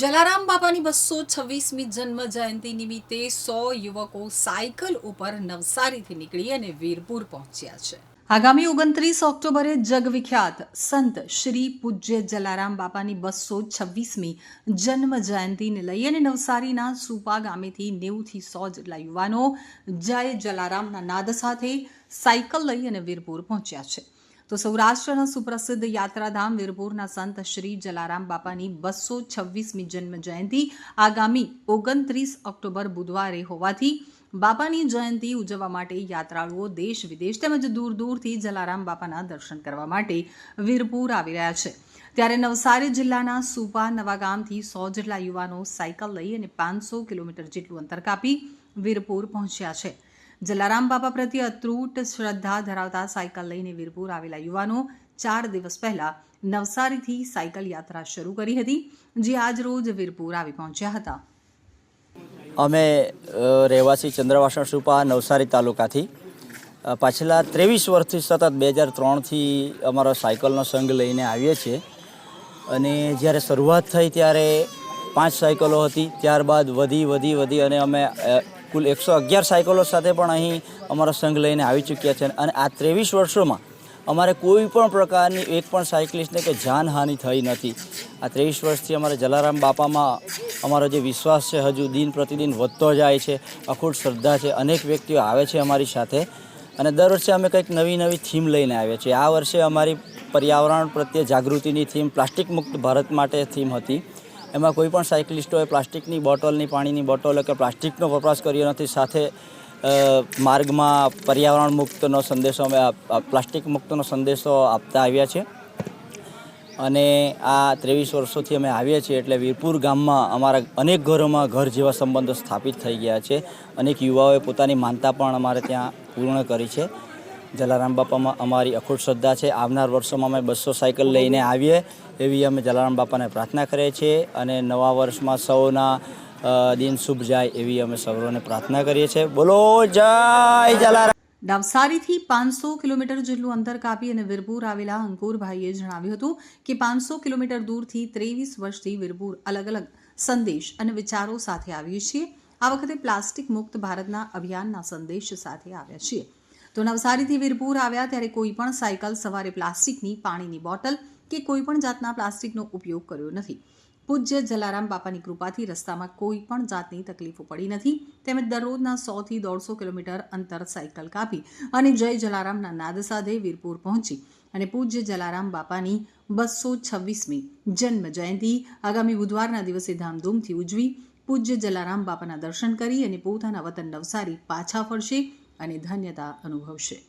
જલારામ બાપાની બસો છવ્વીસમી જન્મ જયંતિ નિમિત્તે સો યુવકો સાયકલ ઉપર નવસારીથી નીકળી અને વીરપુર પહોંચ્યા છે. આગામી ઓગણત્રીસ ઓક્ટોબરે જગવિખ્યાત સંત શ્રી પૂજ્ય જલારામ બાપાની બસો છવ્વીસમી જન્મ જયંતિને લઈ અને નવસારીના સુપા ગામેથી નેવુંથી સો જેટલા યુવાનો જય જલારામના નાદ સાથે સાયકલ લઈ અને વીરપુર પહોંચ્યા છે. તો સૌરાષ્ટ્રના સુપ્રસિદ્ધ યાત્રાધામ વીરપુરના સંત શ્રી જલારામ બાપાની બસો છવ્વીસમી જન્મ જયંતિ આગામી ઓગણત્રીસ ઓક્ટોબર બુધવારે હોવાથી બાપાની જયંતિ ઉજવવા માટે યાત્રાળુઓ દેશ વિદેશ તેમજ દૂર દૂરથી જલારામ બાપાના દર્શન કરવા માટે વીરપુર આવી રહ્યા છે. ત્યારે નવસારી જિલ્લાના સુપા નવાગામથી સો જેટલા યુવાનો સાયકલ લઈ અને પાંચસો કિલોમીટર જેટલું અંતર કાપી વીરપુર પહોંચ્યા છે. જલારામ બાપા પ્રત્યે અતૂટ શ્રદ્ધા ધરાવતા સાયકલ લઈને વીરપુર આવેલા યુવાનો ચાર દિવસ પહેલા નવસારીથી સાયકલ યાત્રા શરૂ કરી હતી, જે આજ રોજ વીરપુર આવી પહોંચ્યા હતા. અમે રહેવાસી ચંદ્રવાસણ સુપા નવસારી તાલુકાથી. પાછલા ત્રેવીસ વર્ષથી સતત બે હજાર ત્રણથી અમારો સાયકલનો સંઘ લઈને આવીએ છીએ. અને જ્યારે શરૂઆત થઈ ત્યારે પાંચ સાયકલો હતી, ત્યારબાદ વધી વધી વધી અને અમે કુલ એકસો અગિયાર સાયકલો સાથે પણ અહીં અમારો સંઘ લઈને આવી ચૂક્યા છે અને આ ત્રેવીસ વર્ષોમાં અમારે કોઈ પણ પ્રકારની એક પણ સાયકલિસ્ટને કે જાનહાનિ થઈ નથી. આ ત્રેવીસ વર્ષથી અમારે જલારામ બાપામાં અમારો જે વિશ્વાસ છે, હજુ દિન પ્રતિદિન વધતો જાય છે, અખૂટ શ્રદ્ધા છે, અનેક વ્યક્તિઓ આવે છે અમારી સાથે અને દર વર્ષે અમે કંઈક નવી નવી થીમ લઈને આવ્યા છીએ. આ વર્ષે અમારી પર્યાવરણ પ્રત્યે જાગૃતિની થીમ પ્લાસ્ટિક મુક્ત ભારત માટે થીમ હતી. એમાં કોઈ પણ સાયકલિસ્ટોએ પ્લાસ્ટિકની બોટલની, પાણીની બોટલો કે પ્લાસ્ટિકનો વપરાશ કર્યો નથી, સાથે માર્ગમાં પર્યાવરણ મુક્તનો સંદેશો અમે પ્લાસ્ટિક મુક્તનો સંદેશો આપતા આવ્યા છે અને આ ત્રેવીસ વર્ષોથી અમે આવીએ છીએ એટલે વીરપુર ગામમાં અમારા અનેક ઘરોમાં ઘર જેવા સંબંધો સ્થાપિત થઈ ગયા છે. અનેક યુવાઓએ પોતાની માનતા પણ અમારે ત્યાં પૂર્ણ કરી છે. જલારામ બાપામાં અમારી અખૂટ શ્રદ્ધા છે. આવનાર વર્ષોમાં અમે બસો સાયકલ લઈને આવીએ એવી અમે જલારામ બાપાને પ્રાર્થના કરીએ છીએ અને નવા વર્ષમાં સૌના દિન શુભ જાય એવી અમે સૌને પ્રાર્થના કરીએ છીએ. બોલો, જય જલારામ! નવસારીથી પાંચસો કિલોમીટર જેટલું અંતર કાપી અને વીરપુર આવેલા અંકુરભાઈએ જણાવ્યું હતું કે પાંચસો કિલોમીટર દૂરથી ત્રેવીસ વર્ષથી વીરપુર અલગ અલગ સંદેશ અને વિચારો સાથે આવીએ છીએ. આ વખતે પ્લાસ્ટિક મુક્ત ભારતના અભિયાનના સંદેશ સાથે આવ્યા છીએ. તો નવસારીથી વીરપુર આવ્યા ત્યારે કોઈ પણ સાયકલ સવારે પ્લાસ્ટિકની પાણીની બોટલ કે કોઈ પણ જાતના પ્લાસ્ટિકનો ઉપયોગ કર્યો નથી. પૂજ્ય જલારામ બાપાની કૃપાથી રસ્તામાં કોઈ પણ જાતની તકલીફો પડી નથી. તેમજ દરરોજના સોથી દોઢસો કિલોમીટર અંતર સાયકલ કાપી અને જય જલારામના નાદ સાથે વીરપુર પહોંચી અને પૂજ્ય જલારામ બાપાની બસો છવ્વીસમી જન્મ જયંતિ આગામી બુધવારના દિવસે ધામધૂમથી ઉજવી પૂજ્ય જલારામ બાપાના દર્શન કરી અને પોતાના વતન નવસારી પાછા ફરશે. અને ધન્યતા અનુભવશે.